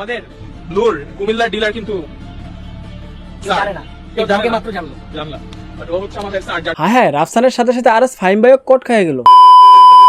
আমাদের নূর কুমিল্লার ডিলার কিন্তু জানে না। জানলাম। হ্যাঁ হ্যাঁ রাফসানের সাথে সাথে আরও ফাইন বাইও কট খেয়ে গেল।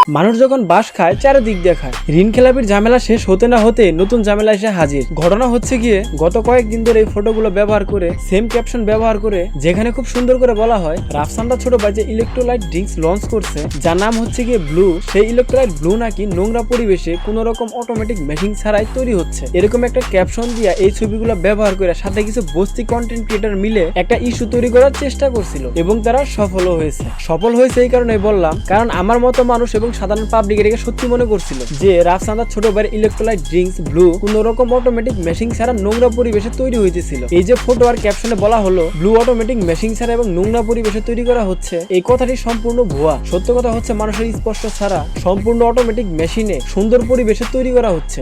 মানুষ যখন বাস খায়, চারিদিক দিয়ে খায়। ঋণ খেলাপির ঝামেলা শেষ হতে না হতে নতুন ঝামেলা এসে হাজির। ঘটনা হচ্ছে গিয়ে গত কয়েকদিন ধরে এই ফটোগুলো ব্যবহার করে সেম ক্যাপশন ব্যবহার করে, যেখানে খুব সুন্দর করে বলা হয় রাফসানদা ছোট যে ইলেকট্রোলাইট ড্রিঙ্কস লঞ্চ করছে, যার নাম হচ্ছে গিয়ে ব্লু সেই ইলেকট্রোলাইট ব্লু নাকি নোংরা পরিবেশে কোন রকম অটোমেটিক মেশিন ছাড়াই তৈরি হচ্ছে। এরকম একটা ক্যাপশন দিয়া এই ছবিগুলো ব্যবহার করে সাথে কিছু বস্তি কন্টেন্ট ক্রিয়েটর মিলে একটা ইস্যু তৈরি করার চেষ্টা করছিল, এবং তারা সফলও হয়েছে। সফল হয়েছে এই কারণে বললাম, কারণ আমার মতো মানুষ এবং সাধারণ পাবলিক এটাকে সত্যি মনে করছিল যে রাফসান্দার ছোট ভাইয়ের ইলেকট্রোলাইট ড্রিঙ্কস ব্লু কোন রকম অটোমেটিক মেশিন ছাড়া নোংরা পরিবেশে তৈরি হইতেছিল। এই যে ফটো আর ক্যাপশনে বলা হলো ব্লু অটোমেটিক মেশিন ছাড়া এবং নোংরা পরিবেশে তৈরি করা হচ্ছে, এই কথাটি সম্পূর্ণ ভুয়া। সত্য কথা হচ্ছে মানুষের স্পষ্ট ছাড়া সম্পূর্ণ অটোমেটিক মেশিনে সুন্দর পরিবেশে তৈরি করা হচ্ছে।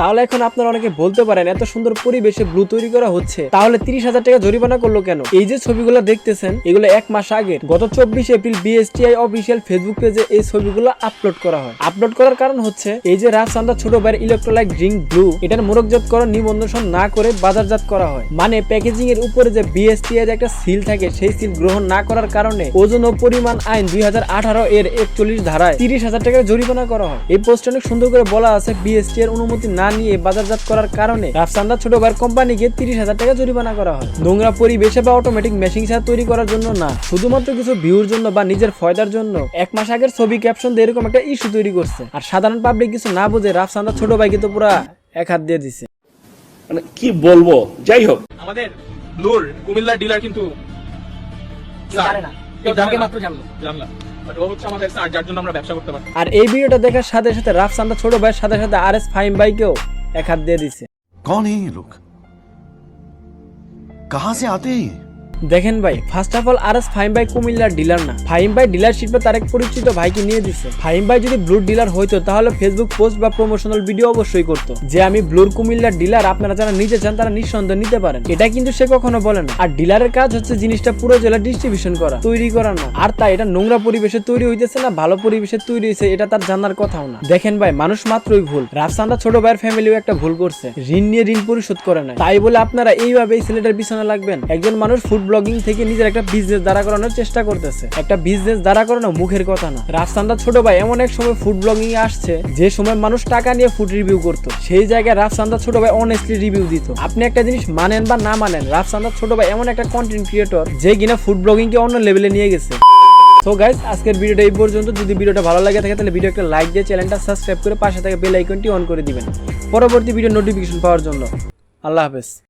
তাহলে এখন আপনারা অনেকে বলতে পারেন, এত সুন্দর পরিবেশে ব্লু তৈরি করা হচ্ছে, তাহলে তিরিশ হাজার টাকা জরিমানা করল কেন? এই যে ছবিগুলো দেখতেছেন, এগুলো এক মাস আগের। গত চব্বিশ এপ্রিল বিএসটিআই অফিসিয়াল ফেসবুক পেজে এই ছবিগুলো আপলোড করা হয়। আপলোড করার কারণ হচ্ছে, এই যে রাফসান্দা ছোট ভাইয়ের ইলেকট্রোলাইট ড্রিঙ্ক ব্লু এটার মোড়কজাতকরণ নিবন্ধন না করে বাজারজাত করা হয়। মানে প্যাকেজিং এর উপরে যে বিএসটিআই একটা সিল থাকে, সেই সিল গ্রহণ না করার কারণে ওজন ও পরিমাণ আইন দুই হাজার আঠারো এর একচল্লিশ ধারায় তিরিশ হাজার টাকা জরিমানা করা হয়। এই পোস্টে অনেক সুন্দর করে বলা আছে বিএসটি এর অনুমতি না নিয়ে বাজারজাত করার কারণে রাফসান্দা ছোট ভাইয়ের কোম্পানিকে তিরিশ হাজার টাকা জরিমানা করা হয়। নোংরা পরিবেশে বা অটোমেটিক মেশিন ছাড়া তৈরি করার জন্য না। শুধুমাত্র কিছু ভিউর জন্য বা নিজের ফয়দার জন্য এক মাস আগের ছবি ক্যাপশন দিয়ে এরকম একটা ইস্যু তৈরি করছে। আর সাধারণ পাবলিক কিছু না বুঝে রাফসান্দা ছোট ভাইকে তো পুরা এক হাত দিয়ে দিছে। মানে কি বলব? যাই হোক। আমাদের ব্লুর কুমিল্লার ডিলার কিন্তু জানে না। জানলো। আর এই ভিডিওটা দেখার সাথে সাথে রাফসান্দা ছোট ভাইয়ের সাথে সাথে আর এস ফাইম ভাইকেও এক হাত দিয়ে দিছে। কন লোক? কাহা সে আতে দেখেন ভাই first of all R S Fahim ভাই কুমিল্লার ডিলার না। ফাইম ভাই ডিলারশিপে তার এক পরিচিত ভাইকে নিয়ে দিছে। ফাইম ভাই যদি ব্লুর ডিলার হইতো, তাহলে ফেসবুক পোস্ট বা প্রমোশনাল ভিডিও অবশ্যই করতো। যে আমি ব্লুর কুমিল্লার ডিলার আপনারা যারা নিতে চান, তারা নিঃসন্দেহে নিতে পারেন। এটা কিন্তু সে কখনো বলে না। আর ডিলারের কাজ হচ্ছে জিনিসটা পুরো জেলা ডিস্ট্রিবিউশন করা, তৈরি করা না। আর তাই এটা নোংরা পরিবেশে তৈরি হইতেছে না, ভালো পরিবেশে তৈরি হয়েছে এটা তার জানার কথাও না। দেখেন ভাই, মানুষ মাত্রই ভুল। রাফসান্দা ছোট ভাইয়ের ফ্যামিলিও একটা ভুল করছে। ঋণ নিয়ে ঋণ পরিশোধ করে না তাই বলে আপনারা এইভাবে এই ছেলেটার পিছনে লাগবেন? একজন মানুষ ফুড ব্লগিং থেকে নিজের একটা বিজনেস দাঁড়া করানোর চেষ্টা করতেছে। একটা বিজনেস দাঁড়া করানো মুখের কথা না। রাফসান্দা ছোট ভাই, এমন এক সময় ফুড ব্লগিং আসছে, যে সময় মানুষ টাকা নিয়ে ফুড রিভিউ করতো। সেই জায়গায় রাফসান্দা ছোট ভাই অনেস্টলি রিভিউ দিত। আপনি একটা জিনিস মানেন বা না মানেন রাফসান্দা ছোট ভাই এমন একটা কন্টেন্ট ক্রিয়েটর যে কিনা ফুড ব্লগিং কে অন্য লেভেলে নিয়ে গেছে। সো গাইস আজকের ভিডিওটা এই পর্যন্ত। যদি ভিডিওটা ভালো লাগে থাকে, তাহলে ভিডিও একটা লাইক দিয়ে চ্যানেলটা সাবস্ক্রাইব করে পাশে থাকা বেল আইকনটি অন করে দিবেন। পরবর্তী ভিডিও নোটিফিকেশন পাওয়ার জন্য। আল্লাহ হাফেজ।